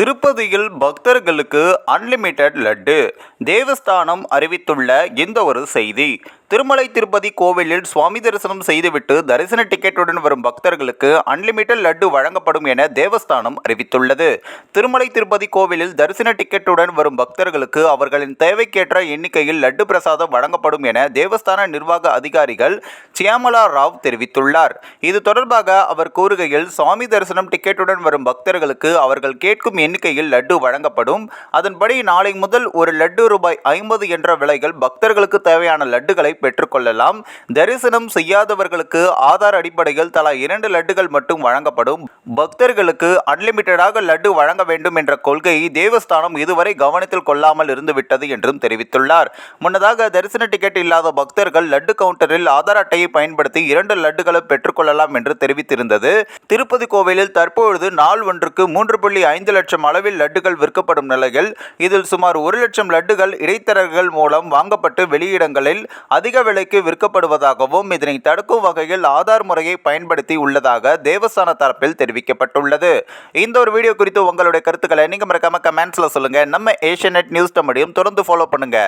திருப்பதியில் பக்தர்களுக்கு அன்லிமிட்டெட் லட்டு. தேவஸ்தானம் அறிவித்துள்ள இந்த ஒரு செய்தி. திருமலை திருப்பதி கோவிலில் சுவாமி தரிசனம் செய்துவிட்டு தரிசன டிக்கெட்டுடன் வரும் பக்தர்களுக்கு அன்லிமிட்டட் லட்டு வழங்கப்படும் என தேவஸ்தானம் அறிவித்துள்ளது. திருமலை திருப்பதி கோவிலில் தரிசன டிக்கெட்டுடன் வரும் பக்தர்களுக்கு அவர்களின் தேவைக்கேற்ற எண்ணிக்கையில் லட்டு பிரசாதம் வழங்கப்படும் என தேவஸ்தான நிர்வாக அதிகாரிகள் சியாமலா ராவ் தெரிவித்துள்ளார். இது தொடர்பாக அவர் கூறுகையில் சுவாமி தரிசனம் டிக்கெட்டுடன் வரும் பக்தர்களுக்கு அவர்கள் கேட்கும் எண்ணிக்கையில் லட்டு வழங்கப்படும். அதன்படி நாளை முதல் ஒரு லட்டு ரூபாய் ஐம்பது என்ற விலைகள் பக்தர்களுக்கு தேவையான லட்டுகளை பெற்றுக்கொள்ளலாம். தரிசனம் செய்யாதவர்களுக்கு ஆதார் அடிப்படையில் தலா இரண்டு லட்டுகள் மட்டும் வழங்கப்படும். பக்தர்களுக்கு அன்லிமிட்டடாக லட்டு வழங்க வேண்டும் என்ற கொள்கையை தேவஸ்தானம் இதுவரை கவனத்தில் கொள்ளாமல் இருந்துவிட்டது என்றும் தெரிவித்துள்ளார். முன்னதாக தரிசன டிக்கெட் இல்லாத பக்தர்கள் லட்டு கவுண்டரில் ஆதார் அட்டையை பயன்படுத்தி இரண்டு லட்டுகளை பெற்றுக்கொள்ளலாம் என்று தெரிவித்திருந்தது. திருப்பதி கோவிலில் தற்பொழுது நாள் ஒன்றுக்கு மூன்று புள்ளி ஐந்து லட்சம் அளவில் லட்டுகள் விற்கப்படும் நிலையில் இதில் சுமார் ஒரு லட்சம் லட்டுகள் இடைத்தரகர்கள் மூலம் வாங்கப்பட்டு வெளியிடங்களில் அதிக விலைக்கு விற்கப்படுவதாகவும் இதனை தடுக்கும் வகையில் ஆதார் முறையை பயன்படுத்தி உள்ளதாக தேவஸ்தான தரப்பில் தெரிவிக்கப்பட்டுள்ளது. இந்த ஒரு வீடியோ குறித்து உங்களுடைய கருத்துக்களை நீங்கள் மறக்காமல் கமெண்ட்ஸில் சொல்லுங்க. நம்ம ஏஷியநெட் நியூஸ் தமிழையும் தொடர்ந்து ஃபாலோ பண்ணுங்க.